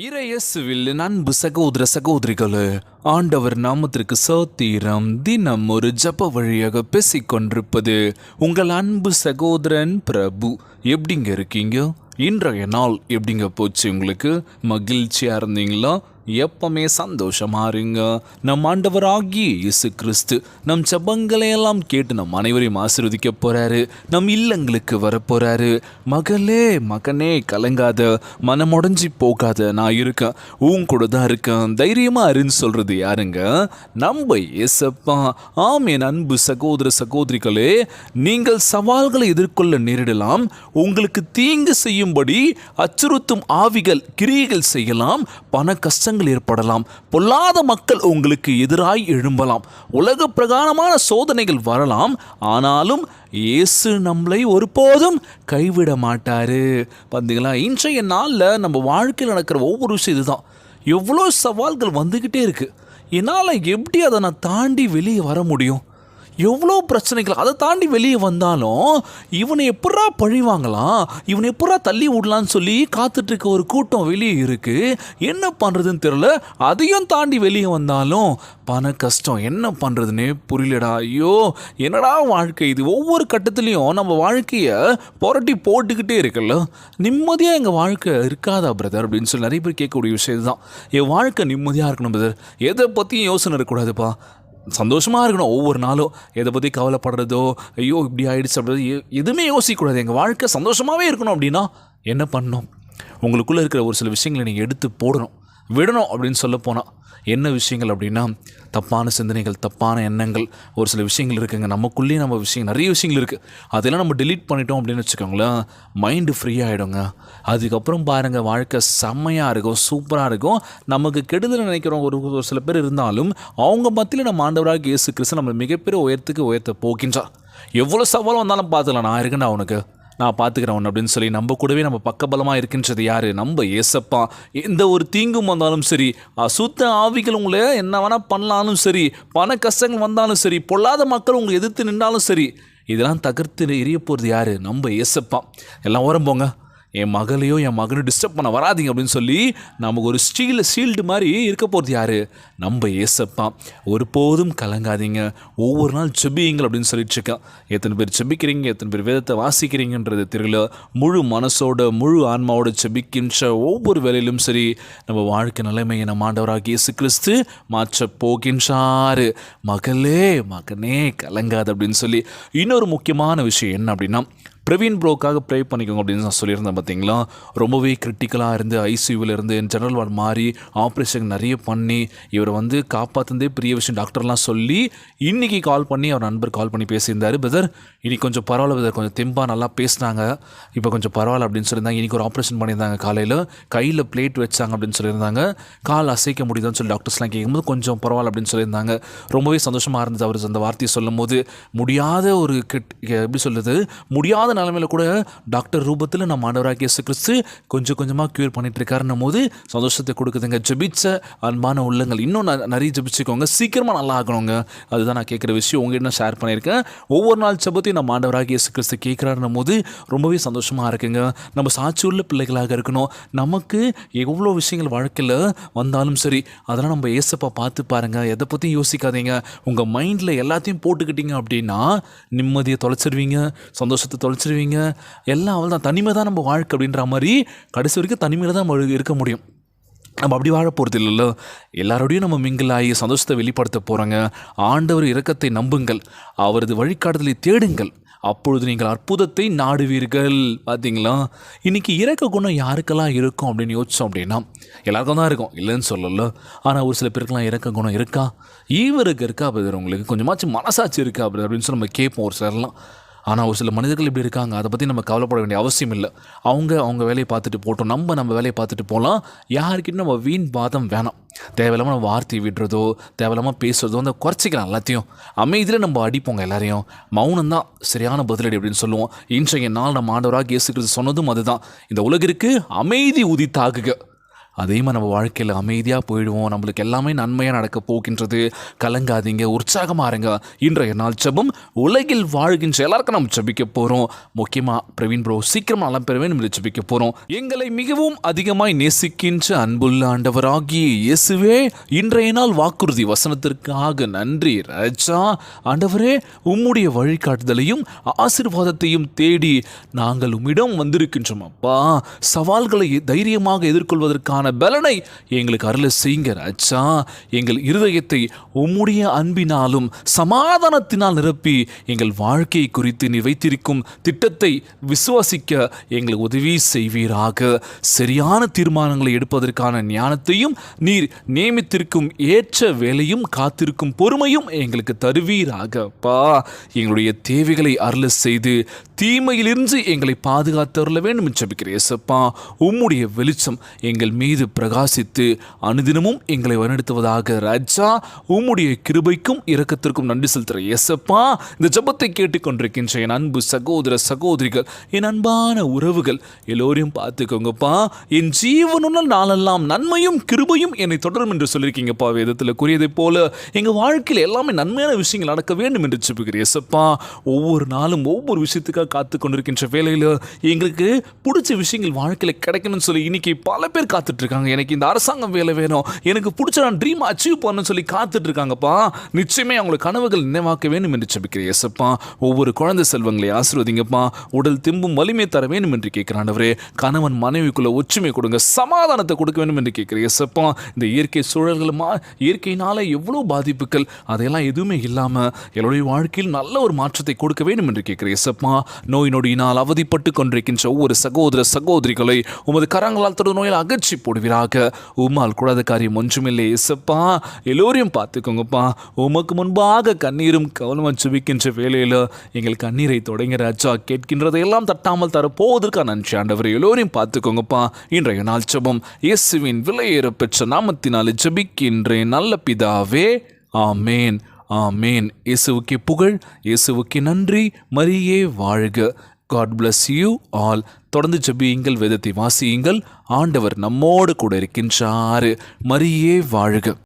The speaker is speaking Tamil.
இறையசுவில் அன்பு சகோதர சகோதரிகளே ஆண்டவர் நாமத்திற்கு சோத்திரம் தினம் ஒரு ஜப வழியாக பேசிக்கொண்டிருப்பது உங்கள் அன்பு சகோதரன் பிரபு. எப்படிங்க இருக்கீங்க? இன்றைய நாள் எப்படிங்க போச்சு உங்களுக்கு? மகிழ்ச்சியா இருந்தீங்களா? எப்பவுமே சந்தோஷமா இருங்க. நம் ஆண்டவராகிய இயேசு கிறிஸ்து நம் ஜபங்களை எல்லாம் கேட்டு நம் அனைவரையும் ஆசிர்வதிக்க போறாரு. நம் இல்லங்களுக்கு வர போறாரு. மகளே மகனே கலங்காத மனமுடைஞ்சி போகாத நான் இருக்கேன். உன் கூட தான் இருக்கேன். தைரியமா இருன்னு சொல்றது யாருங்க? நம்ம இயேசப்பா. ஆம் என் அன்பு சகோதர சகோதரிகளே நீங்கள் சவால்களை எதிர்கொள்ள நேரிடலாம். உங்களுக்கு தீங்கு செய்யும்படி அச்சுறுத்தும் ஆவிகள் கிரியைகள் செய்யலாம். பண கஷ்டங்கள் ஏற்படலாம். பொல்லாத மக்கள் உங்களுக்கு எதிராய் எழும்பலாம். உலக பிரகாரமான சோதனைகள் வரலாம். ஆனாலும் இயேசு நம்மளை ஒருபோதும் கைவிட மாட்டாரு. பார்த்தீங்களா இன்றைய நாளில் நம்ம வாழ்க்கையில் நடக்கிற ஒவ்வொரு விஷயம் இதுதான். எவ்வளோ சவால்கள் வந்துக்கிட்டே இருக்கு. என்னால் எப்படி அதை நான் தாண்டி வெளியே வர முடியும்? எவ்வளோ பிரச்சனைகள் அதை தாண்டி வெளியே வந்தாலும் இவனை எப்படா பழிவாங்கலாம் இவனை எப்படா தள்ளி விடலான்னு சொல்லி காத்துட்டு இருக்க ஒரு கூட்டம் வெளியே இருக்கு. என்ன பண்ணுறதுன்னு தெரியல. அதையும் தாண்டி வெளியே வந்தாலும் பண கஷ்டம் என்ன பண்ணுறதுன்னே புரியலடா. ஐயோ என்னடா வாழ்க்கை இது? ஒவ்வொரு கட்டத்துலேயும் நம்ம வாழ்க்கையை புரட்டி போட்டுக்கிட்டே இருக்குல்ல. நிம்மதியாக எங்கள் வாழ்க்கை இருக்காதா பிரதர் அப்படின்னு சொல்லி நிறைய பேர் கேட்கக்கூடிய விஷயம் தான் என் வாழ்க்கை நிம்மதியாக இருக்கணும் பிரதர் எதை பற்றியும் யோசனை இருக்கக்கூடாதுப்பா. சந்தோஷமாக இருக்கணும். ஒவ்வொரு நாளும் எதை பற்றி கவலைப்படுறதோ ஐயோ இப்படி ஆகிடுச்சு அப்படின்றது எதுவுமே யோசிக்கக்கூடாது. எங்கள் வாழ்க்கை சந்தோஷமாகவே இருக்கணும் அப்படின்னா என்ன பண்ணணும்? உங்களுக்குள்ளே இருக்கிற ஒரு சில விஷயங்களை நீங்கள் எடுத்து போடணும். விடணும் அப்படின்னு சொல்ல போனால் என்ன விஷயங்கள் அப்படின்னா தப்பான சிந்தனைகள் தப்பான எண்ணங்கள் ஒரு சில விஷயங்கள் இருக்குங்க. நமக்குள்ளேயே நம்ம விஷயம் நிறைய விஷயங்கள் இருக்குது அதெல்லாம் நம்ம டெலீட் பண்ணிட்டோம் அப்படின்னு வச்சுக்கோங்களேன் மைண்டு ஃப்ரீ ஆகிடுங்க அதுக்கப்புறம் பாருங்கள் வாழ்க்கை செம்மையாக இருக்கும் சூப்பராக இருக்கும். நமக்கு கெடுதல் நினைக்கிறோம் ஒரு ஒரு சில பேர் இருந்தாலும் அவங்க மத்தியில் நம்ம ஆண்டவராக இயேசு கிறிஸ்து நம்ம மிகப்பெரிய உயரத்துக்கு உயர்த்த போகின்றார். எவ்வளோ சவாலும் வந்தாலும் பார்த்துக்கலாம் நான் இருக்கேன்டா அவனுக்கு நான் பார்த்துக்கிறேன் உன்னை அப்படின்னு சொல்லி நம்ம கூடவே நம்ம பக்கபலமாக இருக்கின்றது யார்? நம்ம ஏசப்பா. எந்த ஒரு தீங்கும் வந்தாலும் சரி சுத்த ஆவிகள் உங்களை என்ன வேணால் பண்ணாலும் சரி பண கஷ்டங்கள் வந்தாலும் சரி பொல்லாத மக்கள் உங்களை எதிர்த்து நின்றாலும் சரி இதெல்லாம் தகர்த்து எரிய போகிறது யார்? நம்ம ஏசப்பா. எல்லாம் ஓரம் போங்க. என் மகளையோ என் மகனையும் டிஸ்டர்ப் பண்ண வராதீங்க அப்படின்னு சொல்லி நமக்கு ஒரு ஸ்டீல் ஷீல்டு மாதிரி இருக்க போகிறது யார்? நம்ம ஏசப்பா. ஒருபோதும் கலங்காதீங்க. ஒவ்வொரு நாள் செபியுங்கள் அப்படின்னு சொல்லிட்டுருக்கேன் எத்தனை பேர் செபிக்கிறீங்க எத்தனை பேர் வேதத்தை வாசிக்கிறீங்கன்றது தெரியல. முழு மனசோட முழு ஆன்மாவோட செபிக்கின்ற ஒவ்வொரு வேலையிலும் சரி நம்ம வாழ்க்கை நிலைமையை நம்ம ஆண்டவராக இயேசு கிறிஸ்து மாற்ற போகின்றாரு. மகளே மகனே கலங்காது அப்படின்னு சொல்லி. இன்னொரு முக்கியமான விஷயம் என்ன அப்படின்னா பிரவீன் ப்ரோக்காக ப்ரே பண்ணிக்கோங்க அப்படின்னு நான் சொல்லியிருந்தேன் பார்த்தீங்களா? ரொம்பவே கிரிட்டிக்கலாக இருந்து ஐசியூவில் இருந்து ஜெனரல் வார்டு மாறி ஆப்ரேஷன் நிறைய பண்ணி இவரை வந்து காப்பாற்றுந்தே பெரிய விஷயம் டாக்டர்லாம் சொல்லி இன்னைக்கு கால் பண்ணி அவர் நண்பர் கால் பண்ணி பேசியிருந்தார். பிரதர் இன்னைக்கு கொஞ்சம் பரவாயில்ல பிரதர் கொஞ்சம் தெம்பாக நல்லா பேசினாங்க. இப்போ கொஞ்சம் பரவாயில்ல அப்படின்னு சொல்லியிருந்தாங்க. இன்றைக்கி ஒரு ஆப்ரேஷன் பண்ணியிருந்தாங்க காலையில். கையில் பிளேட் வச்சாங்க அப்படின்னு சொல்லியிருந்தாங்க. கால் அசைக்க முடியுதான்னு சொல்லி டாக்டர்ஸ்லாம் கேட்கும்போது கொஞ்சம் பரவாயில்ல அப்படின்னு சொல்லியிருந்தாங்க. ரொம்பவே சந்தோஷமாக இருந்தது அவர் அந்த வார்த்தையை சொல்லும் போது முடியாத ஒரு கெட் எப்படி சொல்கிறது முடியாத நிலைமையில கூட டாக்டர் ரூபத்தில் நம்ம ஆண்டவராக இயேசு கிறிஸ்து கொஞ்சம் கொஞ்சமாக க்யூர் பண்ணிட்டு இருக்காருன்னும் போது சந்தோஷத்தை கொடுக்குதுங்க. ஜெபிச்ச அன்பான உள்ளங்கள். இன்னும் ந- நிறைய ஜெபிச்சுக்கோங்க. சீக்கிரமாக நல்லா ஆகணுங்க. அதுதான் நான் கேட்குற விஷயம். உங்ககிட்ட ஷேர் பண்ணியிருக்கேன். ஒவ்வொரு நாள் ஜெபத்தையும் நம்ம ஆண்டவராக இயேசு கிறிஸ்து கேட்குறாருன்னும் போது ரொம்பவே சந்தோஷமாக இருக்குங்க. நம்ம சாட்சி உள்ள பிள்ளைகளாக இருக்கணும். நமக்கு எவ்வளோ விஷயங்கள் வாழ்க்கையில் வந்தாலும் சரி அதெல்லாம் நம்ம ஏசப்பா பார்த்து பாருங்கள் எதை பற்றியும் யோசிக்காதீங்க. உங்கள் மைண்டில் எல்லாத்தையும் போட்டுக்கிட்டீங்க அப்படின்னா நிம்மதியை தொலைச்சிருவீங்க. சந்தோஷத்தை தொலைச்சிருவீங்க எல்லாம் அவள் தான் தனிமை தான் நம்ம வாழ்க்கை அப்படின்ற மாதிரி கடைசி வரைக்கும் தனிமையில் தான் நம்ம இருக்க முடியும். நம்ம அப்படி வாழ போகிறது இல்லைல்ல. எல்லாரோடையும் நம்ம மிங்கிள் ஆகி சந்தோஷத்தை வெளிப்படுத்த போகிறோங்க ஆண்டவர் இரக்கத்தை நம்புங்கள். அவரது வழிகாட்டுதலை தேடுங்கள். அப்பொழுது நீங்கள் அற்புதத்தை நாடுவீர்கள். பார்த்தீங்களா இன்னைக்கு இறக்க குணம் யாருக்கெல்லாம் இருக்கும் அப்படின்னு யோசிச்சோம் அப்படின்னா எல்லாருக்கும் தான் இருக்கும். இல்லைன்னு சொல்லல. ஆனால் ஒரு சில பேருக்கெல்லாம் இறக்க குணம் இருக்கா? ஈவருக்கு இருக்கா அப்படி உங்களுக்கு கொஞ்சமாச்சும் மனசாட்சி இருக்கா அப்படி அப்படின்னு சொல்லி நம்ம கேட்போம் ஒரு சிலர்லாம். ஆனால் ஒரு சில மனிதர்கள் இப்படி இருக்காங்க. அதை பற்றி நம்ம கவலைப்பட வேண்டிய அவசியம் இல்லை. அவங்க அவங்க வேலையை பார்த்துட்டு போட்டோம் நம்ம நம்ம வேலையை பார்த்துட்டு போகலாம். யாருக்கிட்டும் நம்ம வீண் வாதம் வேணாம். தேவையில்லாமல் நம்ம வார்த்தை விடுறதோ தேவையில்லாமல் பேசுறதோ அந்த குறைச்சிக்கலாம் எல்லாத்தையும். அமைதியில் நம்ம அடிப்போங்க எல்லாரையும். மௌனம் தான் சரியான பதிலடி அப்படின்னு சொல்லுவோம். இன்றைய நாள் நம்ம ஆண்டவராக இயேசுக்கிறது சொன்னதும் அதுதான். இந்த உலகிற்கு அமைதி உதித்தாகுக. அதையும் நம்ம வாழ்க்கையில் அமைதியாக போயிடுவோம். நம்மளுக்கு எல்லாமே நன்மையாக நடக்க போகின்றது. கலங்காதீங்க உற்சாகமாக இருங்க. இன்றைய நாள் ஜெபம் உலகில் வாழ்கின்ற எல்லாருக்கும் நம்ம ஜபிக்க போகிறோம் முக்கியமாக பிரவீன் ப்ரோ சீக்கிரமாக நலம் பெறவே நம்மளை ஜபிக்க போகிறோம் எங்களை மிகவும் அதிகமாய் நேசிக்கின்ற அன்புள்ள ஆண்டவராகிய இயேசுவே இன்றைய நாள் வாக்குறுதி வசனத்திற்காக நன்றி ராஜா. ஆண்டவரே உம்முடைய வழிகாட்டுதலையும் ஆசீர்வாதத்தையும் தேடி நாங்கள் உம்மிடம் வந்திருக்கின்றோம் அப்பா. சவால்களை தைரியமாக எதிர்கொள்வதற்காக எதிர்கொள்வதற்கான பலனை எங்களுக்கு அருள செய்யுங்க ராஜா. எங்கள் இருதயத்தை உம்முடைய அன்பினாலும் சமாதானத்தினால் நிரப்பி எங்கள் வாழ்க்கையை குறித்து நீ வைத்திருக்கும் திட்டத்தை விசுவாசிக்க எங்களுக்கு உதவி செய்வீராக. சரியான தீர்மானங்களை எடுப்பதற்கான ஞானத்தையும் நீர் நியமித்திருக்கும் ஏற்ற வேலையும் காத்திருக்கும் பொறுமையும் எங்களுக்கு தருவீராக. பா எங்களுடைய தேவைகளை அருள செய்து தீமையிலிருந்து எங்களை பாதுகாத்தருள வேண்டும் என்று இயேசப்பா உம்முடைய வெளிச்சம் எங்கள் மீது பிரகாசித்து அனுதினமும் எங்களை வழிநடத்துவதாக ராஜா உம்முடைய கிருபைக்கும் இரக்கத்திற்கும் நன்றி செலுத்துகிற எசப்பா இந்த ஜெபத்தை கேட்டுக்கொண்டிருக்கின்ற என் அன்பு சகோதர சகோதரிகள் என் அன்பான உறவுகள் எல்லோரையும் பார்த்துக்கோங்கப்பா. என் ஜீவனுள்ள நாளெல்லாம் நன்மையும் கிருபையும் என்னை தொடரும் என்று சொல்லியிருக்கீங்கப்பா. வேதத்தில் கூறியதைப் போல எங்கள் வாழ்க்கையில் எல்லாமே நன்மையான விஷயங்கள் நடக்க வேண்டும் என்று சொல்லுகிறேன் எசப்பா ஒவ்வொரு நாளும் ஒவ்வொரு விஷயத்துக்காக காத்து கொண்டிருக்கின்ற வேலையில் எங்களுக்கு பிடிச்ச விஷயங்கள் வாழ்க்கையில் கிடைக்கணும்னு சொல்லி இன்னைக்கு பல பேர் காத்துட்டு இருக்காங்க எனக்கு இந்த அரசாங்கம் வேலை வேணும். எனக்கு பிடிச்ச நான் ட்ரீம் அச்சீவ் பண்ணணும்னு சொல்லி காத்துட்டு இருக்காங்கப்பா நிச்சயமே அவங்களுக்கு கனவுகள் நினைவாக்க வேண்டும் என்று ஜெபிக்கிறேன் எசப்பா ஒவ்வொரு குழந்தை செல்வங்களை ஆசீர்வதிங்கப்பா. உடல் திம்பும் வலிமை தர வேண்டும் என்று கேட்கிறாண்டவரே கணவன் மனைவிக்குள்ள ஒற்றுமை கொடுங்க. சமாதானத்தை கொடுக்க வேண்டும் என்று கேட்கிறேன் எசப்பா இந்த இயற்கை சூழல்கள் மா இயற்கையினால எவ்வளோ பாதிப்புகள்? அதையெல்லாம் எதுவுமே இல்லாமல் என்னுடைய வாழ்க்கையில் நல்ல ஒரு மாற்றத்தை கொடுக்க வேண்டும் என்று கேட்கிறேன் எசப்பா நோய் நொடியினால் அவதிப்பட்டு கொண்டிருக்கின்ற ஒவ்வொரு சகோதர சகோதரிகளை உமது கரங்களால் தொடு நோயால் அகற்றி போடுவீராக. உம்மால் கூடாத காரியம் ஒன்றுமில்லை இசப்பா எல்லோரையும் பார்த்துக்கோங்கப்பா. உமக்கு முன்பாக கண்ணீரும் கவனமாக சுபிக்கின்ற வேலையில் எங்கள் கண்ணீரை தொடங்கிற அச்சா கேட்கின்றதையெல்லாம் தட்டாமல் தர நன்றி ஆண்டவர். எல்லோரையும் பார்த்துக்கோங்கப்பா. இன்றைய நாள் ஜபம் இயேசுவின் விலையேற பெற்ற நாமத்தினால் ஜெபிக்கின்றேன். நல்ல பிதாவே ஆமேன் ஆமேன். இயேசுவுக்கு புகழ் இயேசுவுக்கு நன்றி. மரியே வாழ்க. காட் பிளஸ் யூ ஆல் தொடர்ந்து ஜெபியுங்கள் வேதத்தை வாசியுங்கள். ஆண்டவர் நம்மோடு கூட இருக்கின்றார். மரியே வாழ்க.